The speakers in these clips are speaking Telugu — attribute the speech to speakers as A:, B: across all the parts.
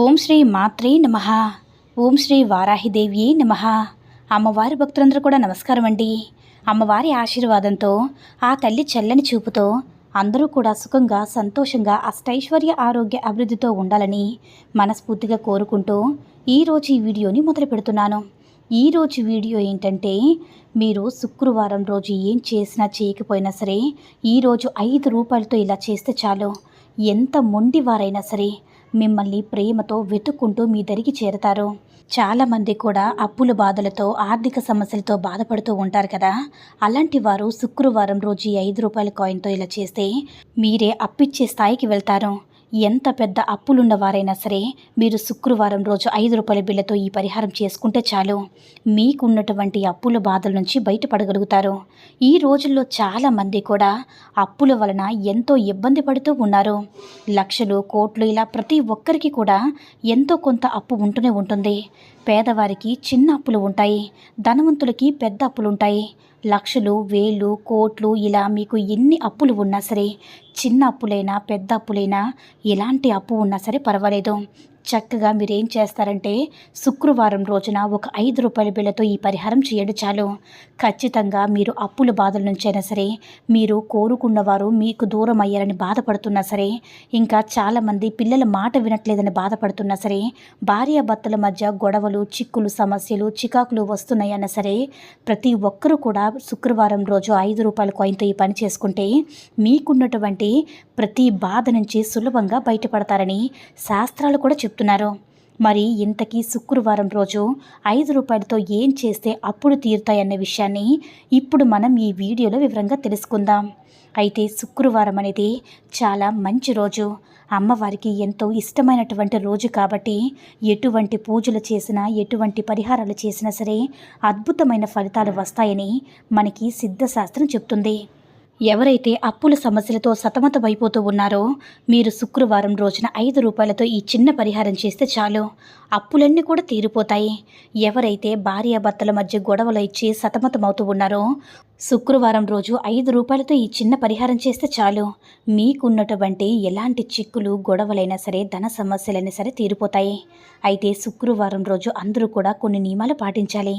A: ఓం శ్రీ మాత్రే నమ. ఓం శ్రీ వారాహిదేవి నమ. అమ్మవారి భక్తులందరూ కూడా నమస్కారం అండి. అమ్మవారి ఆశీర్వాదంతో ఆ తల్లి చల్లని చూపుతో అందరూ కూడా సుఖంగా సంతోషంగా అష్టైశ్వర్య ఆరోగ్య అభివృద్ధితో ఉండాలని మనస్ఫూర్తిగా కోరుకుంటూ ఈరోజు ఈ వీడియోని మొదలు పెడుతున్నాను. ఈరోజు వీడియో ఏంటంటే మీరు శుక్రవారం రోజు ఏం చేసినా చేయకపోయినా సరే ఈరోజు ఐదు రూపాయలతో ఇలా చేస్తే చాలు. ఎంత మొండివారైనా సరే మిమ్మల్ని ప్రేమతో వెతుక్కుంటూ మీ దరికి చేరతారు. చాలామంది కూడా అప్పుల బాధలతో ఆర్థిక సమస్యలతో బాధపడుతూ ఉంటారు కదా. అలాంటి వారు శుక్రవారం రోజు ఐదు రూపాయల కాయిన్తో ఇలా చేస్తే మీరే అప్పిచ్చే స్థాయికి వెళ్తారు. ఎంత పెద్ద అప్పులున్నవారైనా సరే మీరు శుక్రవారం రోజు ఐదు రూపాయల బిళ్ళతో ఈ పరిహారం చేసుకుంటే చాలు. మీకున్నటువంటి అప్పుల బాధల నుంచి బయటపడగలుగుతారు. ఈ రోజుల్లో చాలామంది కూడా అప్పుల వలన ఎంతో ఇబ్బంది పడుతూ ఉన్నారు. లక్షలు కోట్లు ఇలా ప్రతి ఒక్కరికి కూడా ఎంతో కొంత అప్పు ఉంటూనే ఉంటుంది. పేదవారికి చిన్న అప్పులు ఉంటాయి. ధనవంతులకి పెద్ద అప్పులు ఉంటాయి లక్షలు వేలు కోట్లు ఇలా మీకు ఎన్ని అప్పులు ఉన్నా సరే చిన్న అప్పులైనా పెద్ద అప్పులైనా ఎలాంటి అప్పు ఉన్నా సరే పర్వాలేదు. చక్కగా మీరేం చేస్తారంటే శుక్రవారం రోజున ఒక ఐదు రూపాయల బిళ్ళతో ఈ పరిహారం చేయండి చాలు. ఖచ్చితంగా మీరు అప్పుల బాధల నుంచైనా సరే మీరు కోరుకున్న వారు మీకు దూరం అయ్యారని బాధపడుతున్నా సరే ఇంకా చాలామంది పిల్లల మాట వినట్లేదని బాధపడుతున్నా సరే భార్యాభర్తల మధ్య గొడవలు చిక్కులు సమస్యలు చికాకులు వస్తున్నాయన్నా సరే ప్రతి ఒక్కరూ కూడా శుక్రవారం రోజు ఐదు రూపాయల కాయిన్తో ఈ పని చేసుకుంటే మీకున్నటువంటి ప్రతి బాధ నుంచి సులభంగా బయటపడతారని శాస్త్రాలు కూడా చెప్తున్నారు. మరి ఇంతకీ శుక్రవారం రోజు ఐదు రూపాయలతో ఏం చేస్తే అప్పుడు తీరుతాయన్న విషయాన్ని ఇప్పుడు మనం ఈ వీడియోలో వివరంగా తెలుసుకుందాం. అయితే శుక్రవారం అనేది చాలా మంచి రోజు. అమ్మవారికి ఎంతో ఇష్టమైనటువంటి రోజు కాబట్టి ఎటువంటి పూజలు చేసినా ఎటువంటి పరిహారాలు చేసినా సరే అద్భుతమైన ఫలితాలు వస్తాయని మనకి సిద్ధశాస్త్రం చెప్తుంది. ఎవరైతే అప్పుల సమస్యలతో సతమతమైపోతూ ఉన్నారో మీరు శుక్రవారం రోజున ఐదు రూపాయలతో ఈ చిన్న పరిహారం చేస్తే చాలు. అప్పులన్నీ కూడా తీరిపోతాయి. ఎవరైతే భార్యాభర్తల మధ్య గొడవలు ఇచ్చి సతమతమవుతూ ఉన్నారో శుక్రవారం రోజు ఐదు రూపాయలతో ఈ చిన్న పరిహారం చేస్తే చాలు. మీకున్నటువంటి ఎలాంటి చిక్కులు గొడవలైనా సరే ధన సమస్యలైనా సరే తీరిపోతాయి. అయితే శుక్రవారం రోజు అందరూ కూడా కొన్ని నియమాలు పాటించాలి.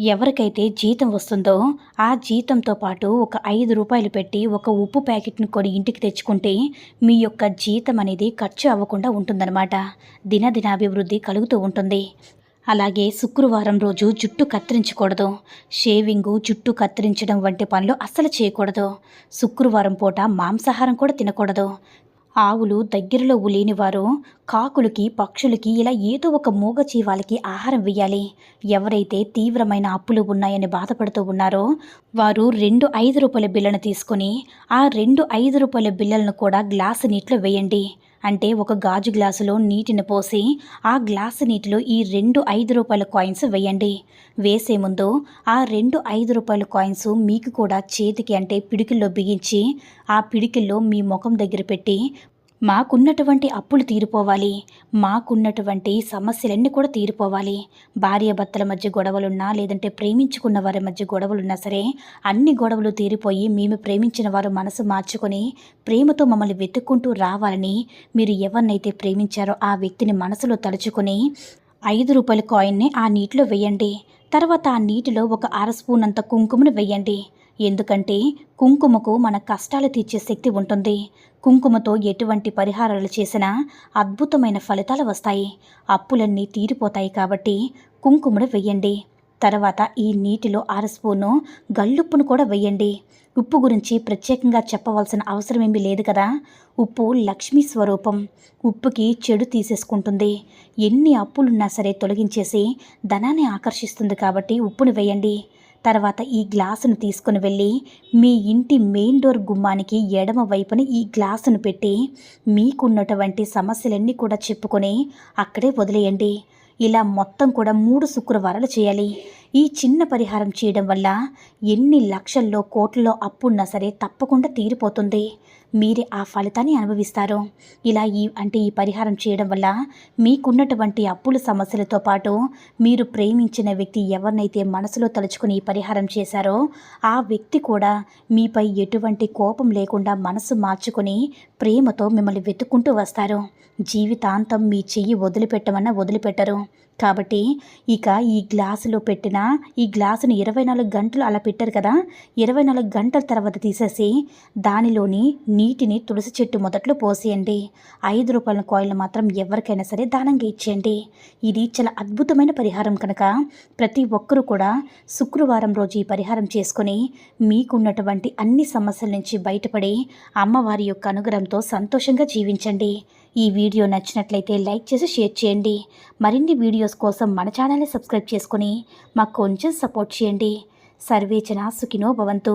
A: ఎవరికైతే జీతం వస్తుందో ఆ జీతంతో పాటు ఒక ఐదు రూపాయలు పెట్టి ఒక ఉప్పు ప్యాకెట్ని కొని ఇంటికి తెచ్చుకుంటే మీ యొక్క జీతం అనేది ఖర్చు అవ్వకుండా ఉంటుందన్నమాట. దినదినాభివృద్ధి కలుగుతూ ఉంటుంది. అలాగే శుక్రవారం రోజు జుట్టు కత్తిరించకూడదు. షేవింగు జుట్టు కత్తిరించడం వంటి పనులు అస్సలు చేయకూడదు. శుక్రవారం పూట మాంసాహారం కూడా తినకూడదు. ఆవులు దగ్గరలో లేని వారు కాకులకి పక్షులకి ఇలా ఏదో ఒక మూగ జీవాలకి ఆహారం వేయాలి ఎవరైతే తీవ్రమైన అప్పులు ఉన్నాయని బాధపడుతూ ఉన్నారో వారు రెండు ఐదు రూపాయల బిళ్ళను తీసుకొని ఆ రెండు ఐదు రూపాయల బిళ్ళలను కూడా గ్లాసు నీటిలో వేయండి. అంటే ఒక గాజు గ్లాసులో నీటిని పోసి ఆ గ్లాసు నీటిలో ఈ రెండు ఐదు రూపాయల కాయిన్స్ వేయండి. వేసే ముందు ఆ రెండు ఐదు రూపాయల కాయిన్స్ మీకు కూడా చేతికి అంటే పిడికిల్లో బిగించి ఆ పిడికిల్లో మీ ముఖం దగ్గర పెట్టి మాకున్నటువంటి అప్పులు తీరిపోవాలి. మాకున్నటువంటి సమస్యలన్నీ కూడా తీరిపోవాలి. భార్యాభర్తల మధ్య గొడవలున్నా లేదంటే ప్రేమించుకున్న వారి మధ్య గొడవలున్నా సరే అన్ని గొడవలు తీరిపోయి మేము ప్రేమించిన వారు మనసు మార్చుకొని ప్రేమతో మమ్మల్ని వెతుక్కుంటూ రావాలని మీరు ఎవరినైతే ప్రేమించారో ఆ వ్యక్తిని మనసులో తలుచుకొని ఐదు రూపాయల కాయిన్ని ఆ నీటిలో వేయండి. తర్వాత ఆ నీటిలో ఒక అర స్పూన్ అంత కుంకుమను వేయండి. ఎందుకంటే కుంకుమకు మన కష్టాలు తీర్చే శక్తి ఉంటుంది. కుంకుమతో ఎటువంటి పరిహారాలు చేసినా అద్భుతమైన ఫలితాలు వస్తాయి. అప్పులన్నీ తీరిపోతాయి కాబట్టి కుంకుమను వెయ్యండి. తర్వాత ఈ నీటిలో అర స్పూను గల్లుప్పును కూడా వెయ్యండి. ఉప్పు గురించి ప్రత్యేకంగా చెప్పవలసిన అవసరం ఏమీ లేదు కదా. ఉప్పు లక్ష్మీ స్వరూపం. ఉప్పుకి చెడు తీసేసుకుంటుంది. ఎన్ని అప్పులున్నా సరే తొలగించేసి ధనాన్ని ఆకర్షిస్తుంది కాబట్టి ఉప్పును వేయండి తర్వాత ఈ గ్లాసును తీసుకుని వెళ్ళి మీ ఇంటి మెయిన్ డోర్ గుమ్మానికి ఎడమ వైపున ఈ గ్లాసును పెట్టి మీకున్నటువంటి సమస్యలన్నీ కూడా చెప్పుకొని అక్కడే వదిలేయండి. ఇలా మొత్తం కూడా మూడు శుక్రవారాలు చేయాలి. ఈ చిన్న పరిహారం చేయడం వల్ల ఎన్ని లక్షల్లో కోట్లలో అప్పున్నా సరే తప్పకుండా తీరిపోతుంది. మీరే ఆ ఫలితాన్ని అనుభవిస్తారు? ఇలా ఈ అంటే ఈ పరిహారం చేయడం వల్ల మీకున్నటువంటి అప్పుల సమస్యలతో పాటు మీరు ప్రేమించిన వ్యక్తి ఎవరినైతే మనసులో తలుచుకుని ఈ పరిహారం చేశారో ఆ వ్యక్తి కూడా మీపై ఎటువంటి కోపం లేకుండా మనసు మార్చుకొని ప్రేమతో మిమ్మల్ని వెతుక్కుంటూ వస్తారు. జీవితాంతం మీ చెయ్యి వదిలిపెట్టమన్నా వదిలిపెట్టరు. కాబట్టి ఇక ఈ గ్లాసులో పెట్టిన ఈ గ్లాసుని ఇరవై నాలుగు గంటలు అలా పెట్టారు కదా? ఇరవై నాలుగు గంటల తర్వాత తీసేసి దానిలోని నీటిని తులసి చెట్టు మొదట్లో పోసేయండి. ఐదు రూపాయల కాయిల్ మాత్రం ఎవరికైనా సరే దానంగా ఇచ్చేయండి. ఇది చాలా అద్భుతమైన పరిహారం కనుక ప్రతి ఒక్కరూ కూడా శుక్రవారం రోజు ఈ పరిహారం చేసుకొని మీకున్నటువంటి అన్ని సమస్యల నుంచి బయటపడి అమ్మవారి యొక్క అనుగ్రహంతో సంతోషంగా జీవించండి. ఈ వీడియో నచ్చినట్లయితే లైక్ చేసి షేర్ చేయండి. మరిన్ని వీడియోస్ కోసం మన ఛానల్ని సబ్స్క్రైబ్ చేసుకొని మాకు కొంచెం సపోర్ట్ చేయండి. సర్వేచన సుఖినో భవంతు.